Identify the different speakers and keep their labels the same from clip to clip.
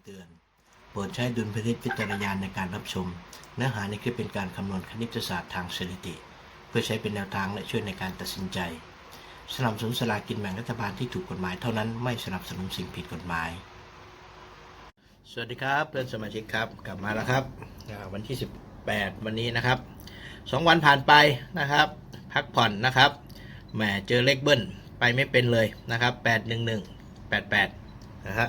Speaker 1: ำเตือน โปรดใช้ดุลพินิจพิจารณาในการรับชม เนื้อหาในคลิปเป็นการคำนวณคณิตศาสตร์ทางสถิติ เพื่อใช้เป็นแนวทางและช่วยในการตัดสินใจ สนับสนุนสลากินแบ่งรัฐบาลที่ถูกกฎหมายเท่านั้นไม่สนับสนุนสิ่งผิดกฎหมาย สวัสดีครับเพื่อนสมาชิกครับกลับมาแล้วครับวันที่ 18 วันนี้นะครับสองวันผ่านไปนะครับ พักผ่อนนะครับแหมเจอเลขเบิ้ลไปไม่เป็นเลยนะครับ 811 88 นะฮะ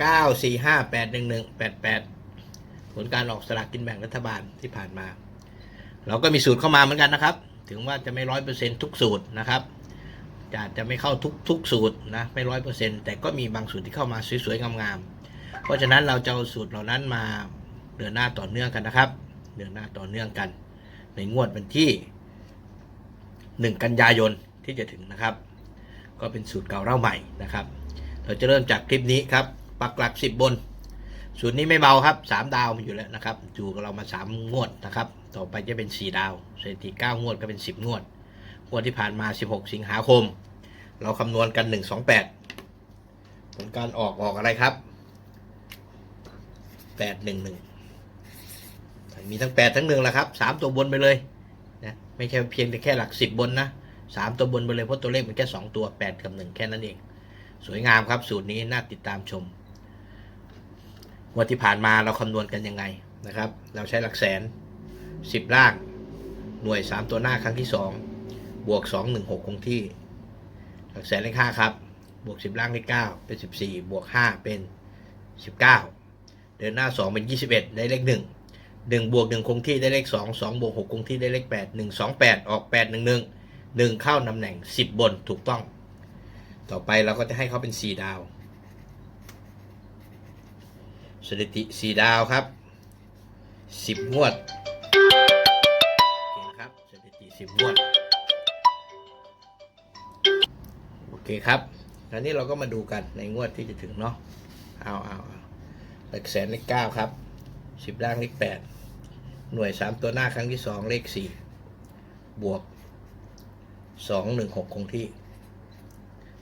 Speaker 1: 945 811 88 ผลการออกสลากกินแบ่งรัฐบาลที่ผ่านมา เราก็มีสูตรเข้ามาเหมือนกันนะครับ ถึงว่าจะไม่ร้อยเปอร์เซ็นทุกสูตรนะครับจะอาจจะไม่เข้าทุกทุกสูตรนะไม่ร้อยเปอร์เซ็นแต่ก็มีบางสูตรที่เข้ามาสวยๆงามๆเพราะฉะนั้นเราจะเอาสูตรเหล่านั้นมาเดินหน้าต่อเนื่องกันนะครับ เดินหน้าต่อเนื่องกัน ในงวดวันที่ 1 กันยายนที่จะถึงนะครับ ก็เป็นสูตรเก่าเล่าใหม่นะครับ เราจะเริ่มจากคลิปนี้ครับ ปักหลัก10บบนสูตรนี้ไม่เบาครับ3ดาวมาอยู่แล้วนะครับอยู่กับเรามา3งวดนะครับ ต่อไปจะเป็น4ดาวสถิติ9งวดก็เป็น10งวด งวดที่ผ่านมา16สิงหาคม เราคำนวณกัน128ผลการออกออกอะไรครับแปดหนึ่งหนึ่งมีทั้งแปดทั้งหนึ่งแหละครับสามตัวบนไปเลยนะไม่ใช่เพียงแต่แค่หลักสิบบนนะสามตัวบนไปเลยเพราะตัวเลขมันแค่สองตัวแปดกับหนึ่งแค่นั้นเอง สวยงามครับสูตรนี้น่าติดตามชม งวันที่ผ่านมาเราคำนวณกันยังไงนะครับ เราใช้หลักแสนสิบล่าง หน่วยสามตัวหน้าครั้งที่สองบวกสองหนึ่งหกคงที่ หลักแสนเลขห้าครับ บวกสิบล่างเลขเก้าเป็นสิบสี่บวกห้าเป็นสิบเก้าเดินหน้า 2 เป็น 21 ได้เลข 1 1 บวก 1 คงที่ได้เลข 2 2 บวก 6 คงที่ได้เลข 8 1 2 8 ออก 8 1 1 1 เข้าตำแหน่ง 10 บนถูกต้อง ต่อไปเราก็จะให้เขาเป็น 4 ดาว สถิติ4ดาวครับ10งวดโอเคครับสถิติ10งวด โอเคครับคราวนี้เราก็มาดูกันในงวดที่จะถึงเนาะเอาเอาเอาหลักแสนเลขเก้าครับสิบล่างเลขแปดหน่วยสามตัวหน้าครั้งที่สองเลขสี่บวกสองหนึ่งหกคงที่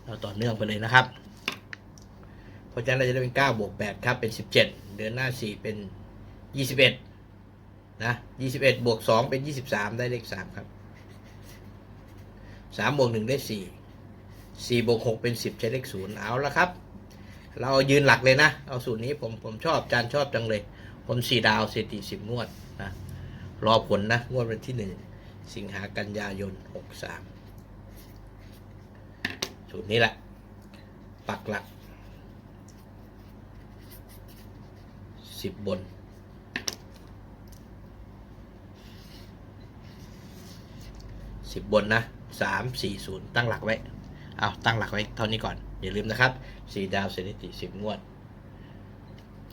Speaker 1: เราต่อเนื่องไปเลยนะครับ เพราะฉะนั้นเราจะได้เป็นเก้าบวกแปดครับเป็นสิบเจ็ดเดือนหน้าสี่เป็นยี่สิบเอ็ดนะยี่สิบเอ็ดบวกสองเป็นยี่สิบสามได้เลขสามครับสามบวกหนึ่งได้สี่สี่บวกหกเป็นสิบใช้เลขศูนย์เอาละครับ เรายืนหลักเลยนะ เอาสูตรนี้ผมผมชอบจานชอบจังเลย ผมสี่ดาวสถิติสิบงวดนะรอผลนะ งวดวันที่หนึ่งสิงหากันยายนหกสามสูตรนี้แหละ ปักหลัก สิบบน สิบบนนะสามสี่ศูนย์ตั้งหลักไว้ เอาตั้งหลักไว้เท่านี้ก่อน อย่าลืมนะครับสี่ดาวสถิติสิบงวด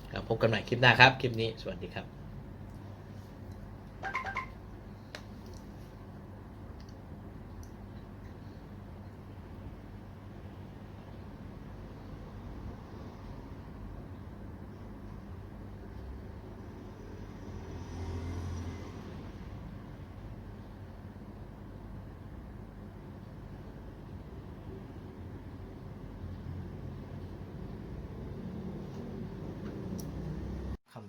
Speaker 1: แล้วพบกันใหม่คลิปหน้าครับ คลิปนี้ สวัสดีครับ คำ